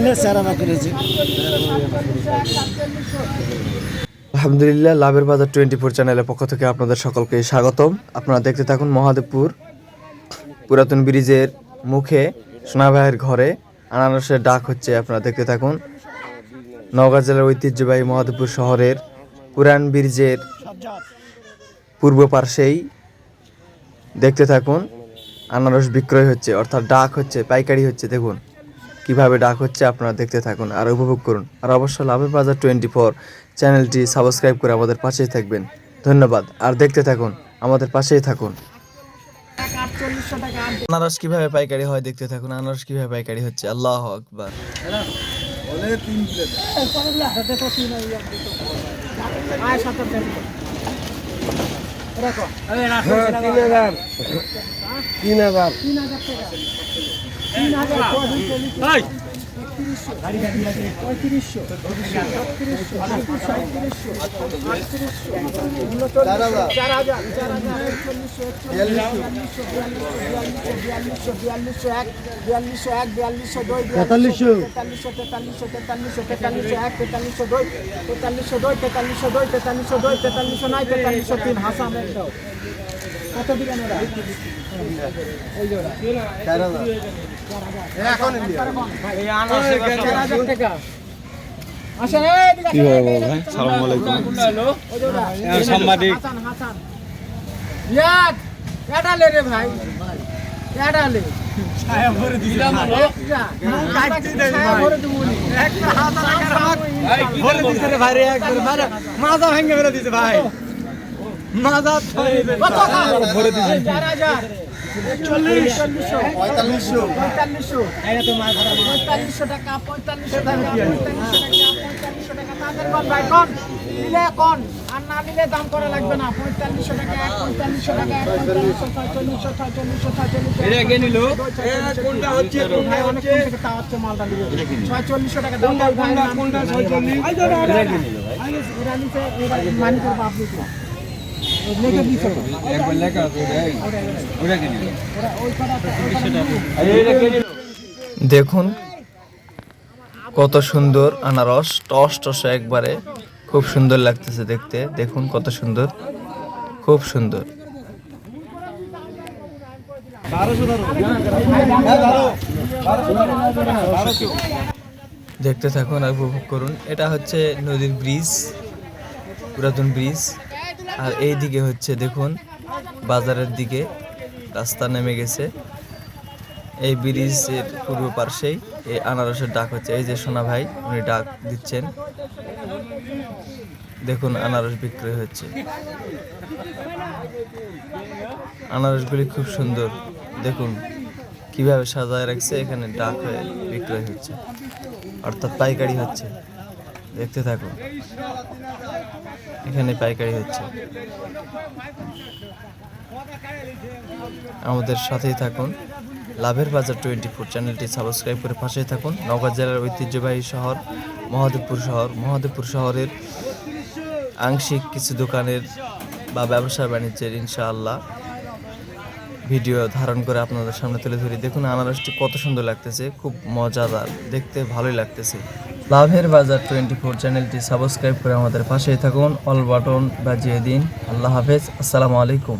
এনে চারানা করেছি আলহামদুলিল্লাহ, লাভের বাজার টোয়েন্টি ফোর চ্যানেলের পক্ষ থেকে আপনাদের সকলকে স্বাগতম। আপনারা দেখতে থাকুন মহাদেবপুর পুরাতন ব্রিজের মুখে সোনা ভাইয়ের ঘরে। আনারসের ডাক হচ্ছে, আপনারা দেখতে থাকুন। নওগাঁ জেলার ঐতিহ্যবাহী মহাদেবপুর শহরের পুরান ব্রিজের পূর্ব পার্শ্বেই দেখতে থাকুন। আনারস বিক্রয় হচ্ছে, অর্থাৎ ডাক হচ্ছে, পাইকারি হচ্ছে, দেখুন। কীভাবে ডাক হচ্ছে আপনারা দেখতে থাকুন আর উপভোগ করুন। আর অবশ্যই লাভের বাজার টোয়েন্টি ফোর চ্যানেলটি সাবস্ক্রাইব করে আমাদের পাশেই থাকবেন। ধন্যবাদ। আর দেখতে থাকুন, আমাদের পাশেই থাকুন। আনারস কীভাবে পাইকারি হয় দেখতে থাকুন, আনারস কীভাবে পাইকারি হচ্ছে। আল্লাহ আকবার। তিন হাজার। তেতাল্লিশশো তেতাল্লিশশো তেতাল্লিশশো তেতাল্লিশশো তেতাল্লিশশো এক তেতাল্লিশশো দুই তেতাল্লিশশো দুই তেতাল্লিশশো দুই তেতাল্লিশশো দুই তেতাল্লিশশো নয় তেতাল্লিশশো তিন হাসান একদম কত দিবেন ওরা? চার হাজার টাকা। কি হবে ভাই সালাম আলাইকুম সাংবাদিক। ভাই। মাজা ভেঙে দিছে ভাই। মাজা কত ভরে দিছে 4000 চল্লিশ পঁয়তাল্লিশশো। পঁয়তাল্লিশশো। পঁয়তাল্লিশশো টাকা পঁয়তাল্লিশশো টাকা পঁয়তাল্লিশশো টাকা তাদের কোন ভাই কোন? নিলে কোন? আর না নিলে দাম করা লাগবে না। পঁয়তাল্লিশশো টাকা এক পঁয়তাল্লিশশো টাকা এক পঁয়তাল্লিশশো ছয়চল্লিশশো ছয়চল্লিশশো ছয়চল্লিশশো। ভাই অনেক থেকে তা হচ্ছে? মালটা নিল? ছয়চল্লিশশো টাকা দাম ভাই এরা নিচে দেখুন, কত সুন্দর আনারস, টস টস একবারে খুব সুন্দর লাগতেছে দেখতে। দেখুন কত সুন্দর, খুব সুন্দর। দেখতে থাকুন আর উপভোগ করুন। এটা হচ্ছে নদীর ব্রিজ পুরাতন ব্রিজ আর এই দিকে হচ্ছে দেখুন, বাজারের দিকে রাস্তা নেমে গেছে। এই ব্রিজের পূর্ব পার্শ্বেই এই আনারসের ডাক হচ্ছে। এই যে সোনা ভাই, উনি ডাক দিচ্ছেন। দেখুন আনারস বিক্রয় হচ্ছে। আনারসগুলি খুব সুন্দর। দেখুন কীভাবে সাজায় রাখছে, এখানে ডাক হয়ে বিক্রয় হচ্ছে। অর্থাৎ পাইকারি হচ্ছে। দেখতে থাকুন এখানে পাইকারি হচ্ছে। আমাদের সাথেই থাকুন। লাভের বাজার টোয়েন্টি ফোর চ্যানেলটি সাবস্ক্রাইব করে পাশেই থাকুন। নওগাঁ জেলার ঐতিহ্যবাহী শহর, মহাদেবপুর শহর। মহাদেবপুর শহরের আংশিক কিছু দোকানের বা ব্যবসা বাণিজ্যের ইনশাআল্লাহ ভিডিও ধারণ করে আপনাদের সামনে তুলে ধরি। দেখুন, আনারসটি কত সুন্দর লাগতেছে। খুব মজাদার। দেখতে ভালোই লাগতেছে। লাভের বাজার টোয়েন্টি ফোর চ্যানেলটি সাবস্ক্রাইব করে আমাদের পাশেই থাকুন। অল বাটন বাজিয়ে দিন। আল্লাহ হাফেজ। আসসালামু আলাইকুম।